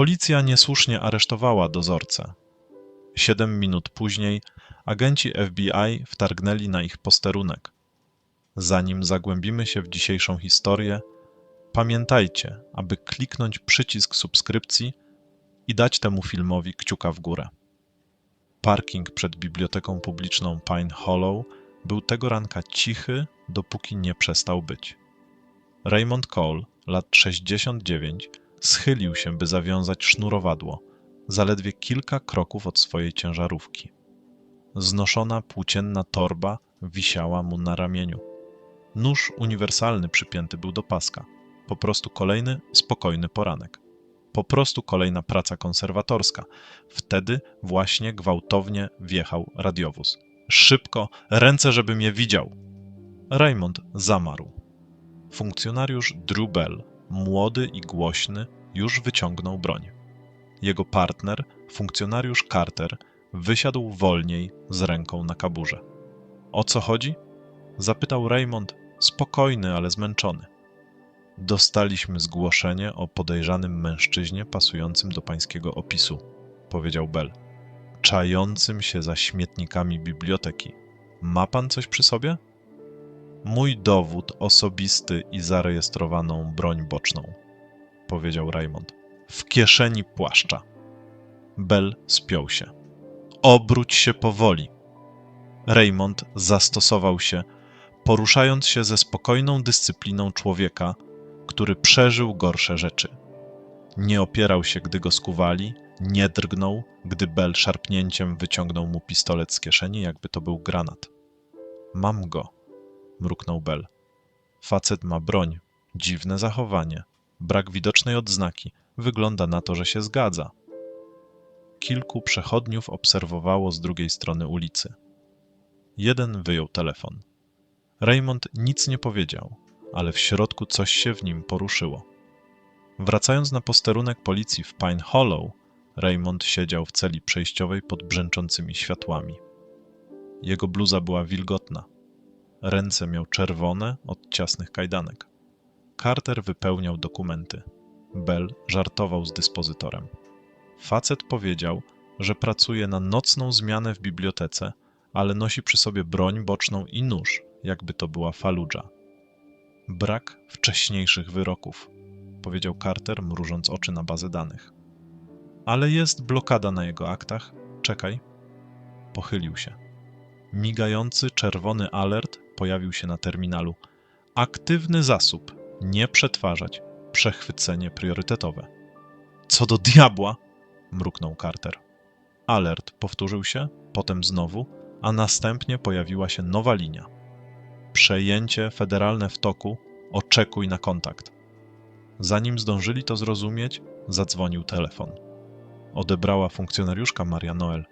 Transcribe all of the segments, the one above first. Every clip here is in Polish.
Policja niesłusznie aresztowała dozorcę. Siedem minut później agenci FBI wtargnęli na ich posterunek. Zanim zagłębimy się w dzisiejszą historię, pamiętajcie, aby kliknąć przycisk subskrypcji i dać temu filmowi kciuka w górę. Parking przed biblioteką publiczną Pine Hollow był tego ranka cichy, dopóki nie przestał być. Raymond Cole, lat 69, schylił się, by zawiązać sznurowadło, zaledwie kilka kroków od swojej ciężarówki. Znoszona płócienna torba wisiała mu na ramieniu. Nóż uniwersalny przypięty był do paska. Po prostu kolejny, spokojny poranek. Po prostu kolejna praca konserwatorska. Wtedy właśnie gwałtownie wjechał radiowóz. Szybko, ręce, żebym je widział. Raymond zamarł. Funkcjonariusz Drew Bell, młody i głośny, już wyciągnął broń. Jego partner, funkcjonariusz Carter, wysiadł wolniej z ręką na kaburze. O co chodzi? Zapytał Raymond, spokojny, ale zmęczony. Dostaliśmy zgłoszenie o podejrzanym mężczyźnie pasującym do pańskiego opisu, powiedział Bell. Czającym się za śmietnikami biblioteki. Ma pan coś przy sobie? Mój dowód osobisty i zarejestrowaną broń boczną, powiedział Raymond. W kieszeni płaszcza. Bell spiął się. Obróć się powoli. Raymond zastosował się, poruszając się ze spokojną dyscypliną człowieka, który przeżył gorsze rzeczy. Nie opierał się, gdy go skuwali, nie drgnął, gdy Bell szarpnięciem wyciągnął mu pistolet z kieszeni, jakby to był granat. Mam go, mruknął Bell. Facet ma broń, dziwne zachowanie, brak widocznej odznaki, wygląda na to, że się zgadza. Kilku przechodniów obserwowało z drugiej strony ulicy. Jeden wyjął telefon. Raymond nic nie powiedział, ale w środku coś się w nim poruszyło. Wracając na posterunek policji w Pine Hollow, Raymond siedział w celi przejściowej pod brzęczącymi światłami. Jego bluza była wilgotna. Ręce miał czerwone od ciasnych kajdanek. Carter wypełniał dokumenty. Bell żartował z dyspozytorem. Facet powiedział, że pracuje na nocną zmianę w bibliotece, ale nosi przy sobie broń boczną i nóż, jakby to była faludża. Brak wcześniejszych wyroków, powiedział Carter, mrużąc oczy na bazę danych. Ale jest blokada na jego aktach. Czekaj. Pochylił się. Migający czerwony alert pojawił się na terminalu. Aktywny zasób. Nie przetwarzać. Przechwycenie priorytetowe. Co do diabła! mruknął Carter. Alert powtórzył się, potem znowu, a następnie pojawiła się nowa linia. Przejęcie federalne w toku, oczekuj na kontakt. Zanim zdążyli to zrozumieć, zadzwonił telefon. Odebrała funkcjonariuszka Maria Noel.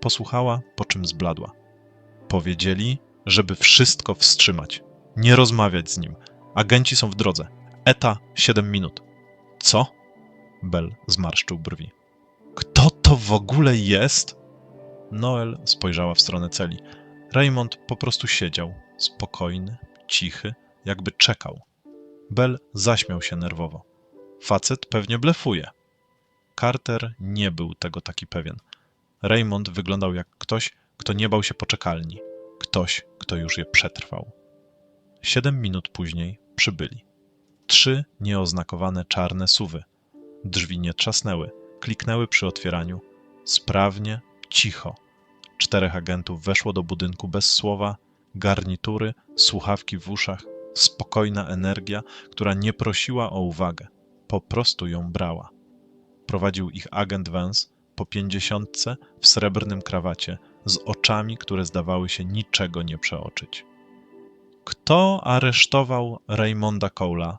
Posłuchała, po czym zbladła. Powiedzieli, żeby wszystko wstrzymać. Nie rozmawiać z nim. Agenci są w drodze. Eta 7 minut. Co? Bell zmarszczył brwi. Kto to w ogóle jest? Noel spojrzała w stronę celi. Raymond po prostu siedział, spokojny, cichy, jakby czekał. Bell zaśmiał się nerwowo. Facet pewnie blefuje. Carter nie był tego taki pewien. Raymond wyglądał jak ktoś, kto nie bał się poczekalni. Ktoś, kto już je przetrwał. Siedem minut później przybyli. Trzy nieoznakowane czarne suwy. Drzwi nie trzasnęły, kliknęły przy otwieraniu. Sprawnie, cicho. Czterech agentów weszło do budynku bez słowa, garnitury, słuchawki w uszach, spokojna energia, która nie prosiła o uwagę, po prostu ją brała. Prowadził ich agent Vance po pięćdziesiątce w srebrnym krawacie, z oczami, które zdawały się niczego nie przeoczyć. Kto aresztował Raymonda Cole'a?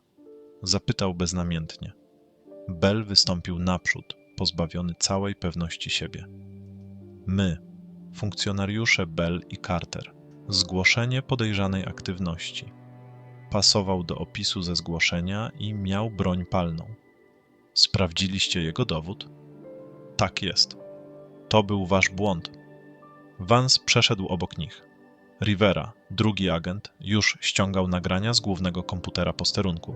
Zapytał beznamiętnie. Bell wystąpił naprzód, pozbawiony całej pewności siebie. My, funkcjonariusze Bell i Carter, zgłoszenie podejrzanej aktywności. Pasował do opisu ze zgłoszenia i miał broń palną. Sprawdziliście jego dowód? Tak jest. To był wasz błąd. Vance przeszedł obok nich. Rivera, drugi agent, już ściągał nagrania z głównego komputera posterunku.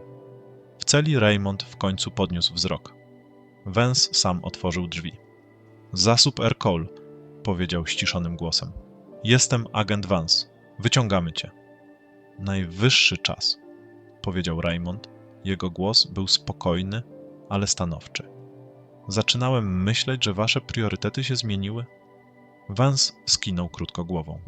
W celi Raymond w końcu podniósł wzrok. Wens sam otworzył drzwi. Zasób Air Cole, powiedział ściszonym głosem. Jestem agent Vance. Wyciągamy cię. Najwyższy czas, powiedział Raymond. Jego głos był spokojny, ale stanowczy. Zaczynałem myśleć, że wasze priorytety się zmieniły. Vance skinął krótko głową.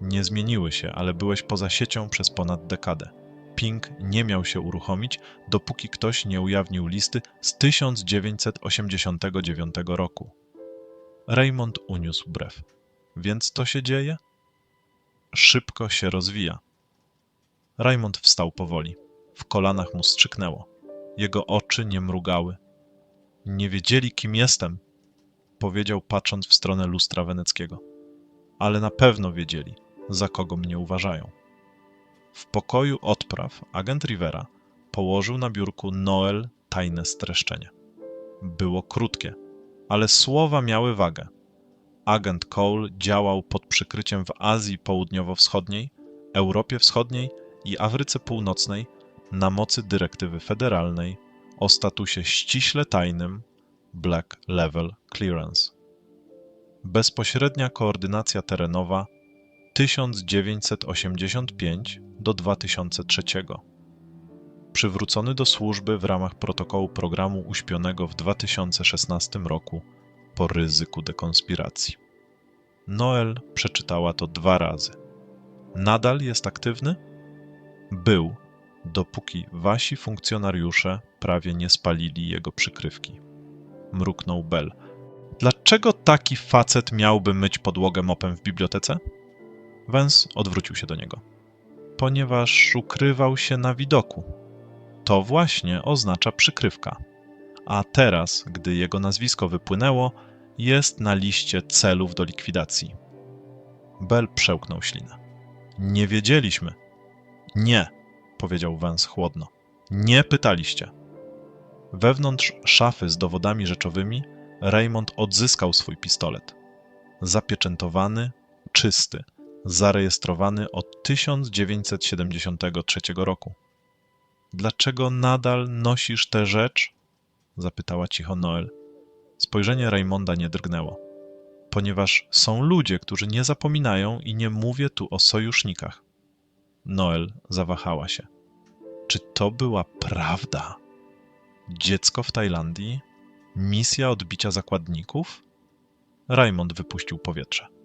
Nie zmieniły się, ale byłeś poza siecią przez ponad dekadę. Ping nie miał się uruchomić, dopóki ktoś nie ujawnił listy z 1989 roku. Raymond uniósł brew. Więc to się dzieje? Szybko się rozwija. Raymond wstał powoli. W kolanach mu strzyknęło. Jego oczy nie mrugały. Nie wiedzieli, kim jestem, powiedział patrząc w stronę lustra weneckiego. Ale na pewno wiedzieli, za kogo mnie uważają. W pokoju odpraw agent Rivera położył na biurku Noel tajne streszczenie. Było krótkie, ale słowa miały wagę. Agent Cole działał pod przykryciem w Azji Południowo-Wschodniej, Europie Wschodniej i Afryce Północnej na mocy dyrektywy federalnej o statusie ściśle tajnym Black Level Clearance. Bezpośrednia koordynacja terenowa 1985 do 2003. Przywrócony do służby w ramach protokołu programu uśpionego w 2016 roku po ryzyku dekonspiracji. Noel przeczytała to dwa razy. Nadal jest aktywny? Był, dopóki wasi funkcjonariusze prawie nie spalili jego przykrywki. Mruknął Bell. Dlaczego taki facet miałby myć podłogę mopem w bibliotece? Wens odwrócił się do niego. Ponieważ ukrywał się na widoku. To właśnie oznacza przykrywka. A teraz, gdy jego nazwisko wypłynęło, jest na liście celów do likwidacji. Bell przełknął ślinę. Nie wiedzieliśmy. Nie, powiedział Vance chłodno. Nie pytaliście. Wewnątrz szafy z dowodami rzeczowymi Raymond odzyskał swój pistolet. Zapieczętowany, czysty, zarejestrowany od 1973 roku. Dlaczego nadal nosisz tę rzecz? zapytała cicho Noel. Spojrzenie Raymonda nie drgnęło. Ponieważ są ludzie, którzy nie zapominają i nie mówię tu o sojusznikach. Noel zawahała się. Czy to była prawda? Dziecko w Tajlandii? Misja odbicia zakładników? Raymond wypuścił powietrze.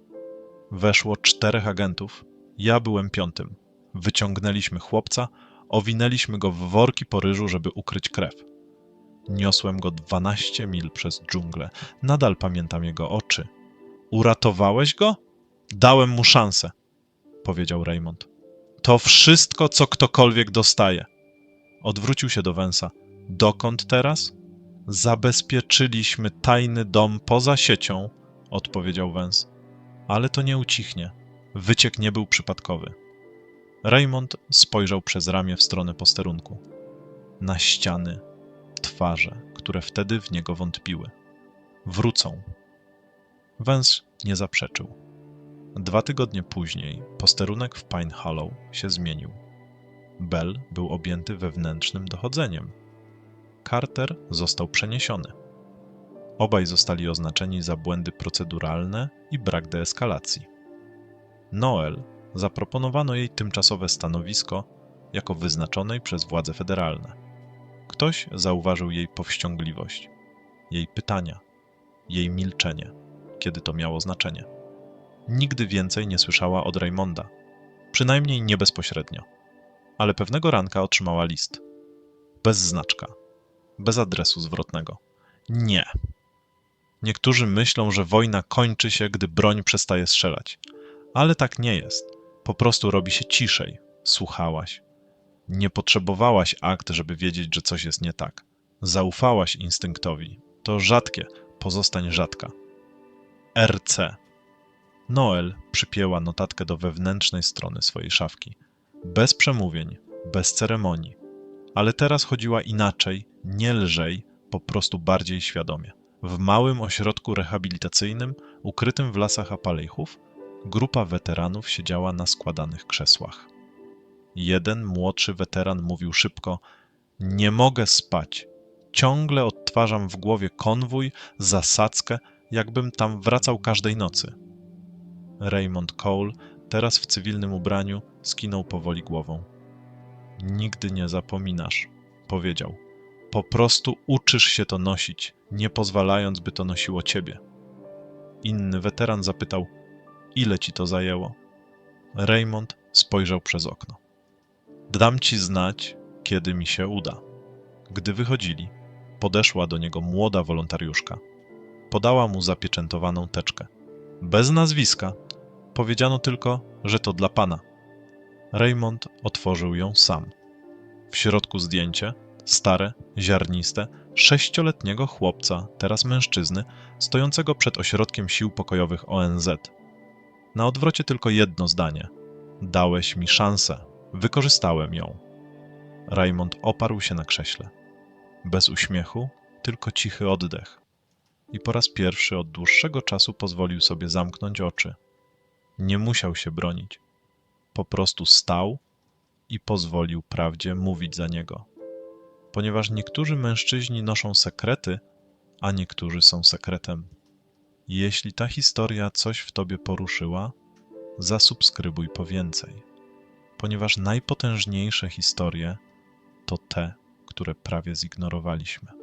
Weszło czterech agentów. Ja byłem piątym. Wyciągnęliśmy chłopca, owinęliśmy go w worki po ryżu, żeby ukryć krew. Niosłem go dwanaście mil przez dżunglę. Nadal pamiętam jego oczy. Uratowałeś go? Dałem mu szansę, powiedział Raymond. To wszystko, co ktokolwiek dostaje. Odwrócił się do Węsa. Dokąd teraz? Zabezpieczyliśmy tajny dom poza siecią, odpowiedział Węs. Ale to nie ucichnie. Wyciek nie był przypadkowy. Raymond spojrzał przez ramię w stronę posterunku. Na ściany, twarze, które wtedy w niego wątpiły. Wrócą. Węs nie zaprzeczył. Dwa tygodnie później posterunek w Pine Hollow się zmienił. Bell był objęty wewnętrznym dochodzeniem. Carter został przeniesiony. Obaj zostali oznaczeni za błędy proceduralne i brak deeskalacji. Noel zaproponowano jej tymczasowe stanowisko jako wyznaczonej przez władze federalne. Ktoś zauważył jej powściągliwość, jej pytania, jej milczenie, kiedy to miało znaczenie. Nigdy więcej nie słyszała od Raymonda, przynajmniej nie bezpośrednio, ale pewnego ranka otrzymała list. Bez znaczka, bez adresu zwrotnego. Nie. Niektórzy myślą, że wojna kończy się, gdy broń przestaje strzelać, ale tak nie jest. Po prostu robi się ciszej. Słuchałaś. Nie potrzebowałaś akt, żeby wiedzieć, że coś jest nie tak. Zaufałaś instynktowi. To rzadkie, pozostań rzadka. RC. Noel przypięła notatkę do wewnętrznej strony swojej szafki. Bez przemówień, bez ceremonii. Ale teraz chodziła inaczej, nie lżej, po prostu bardziej świadomie. W małym ośrodku rehabilitacyjnym, ukrytym w lasach Apalejchów, grupa weteranów siedziała na składanych krzesłach. Jeden młodszy weteran mówił szybko: Nie mogę spać. Ciągle od odtwarzam w głowie konwój, zasadzkę, jakbym tam wracał każdej nocy. Raymond Cole, teraz w cywilnym ubraniu, skinął powoli głową. Nigdy nie zapominasz, powiedział. Po prostu uczysz się to nosić, nie pozwalając, by to nosiło ciebie. Inny weteran zapytał: Ile ci to zajęło? Raymond spojrzał przez okno. Dam ci znać, kiedy mi się uda. Gdy wychodzili, podeszła do niego młoda wolontariuszka. Podała mu zapieczętowaną teczkę. Bez nazwiska. Powiedziano tylko, że to dla pana. Raymond otworzył ją sam. W środku zdjęcie, stare, ziarniste, sześcioletniego chłopca, teraz mężczyzny, stojącego przed ośrodkiem sił pokojowych ONZ. Na odwrocie tylko jedno zdanie. Dałeś mi szansę. Wykorzystałem ją. Raymond oparł się na krześle. Bez uśmiechu, tylko cichy oddech. I po raz pierwszy od dłuższego czasu pozwolił sobie zamknąć oczy. Nie musiał się bronić. Po prostu stał i pozwolił prawdzie mówić za niego. Ponieważ niektórzy mężczyźni noszą sekrety, a niektórzy są sekretem. Jeśli ta historia coś w tobie poruszyła, zasubskrybuj po więcej, ponieważ najpotężniejsze historie to te, które prawie zignorowaliśmy.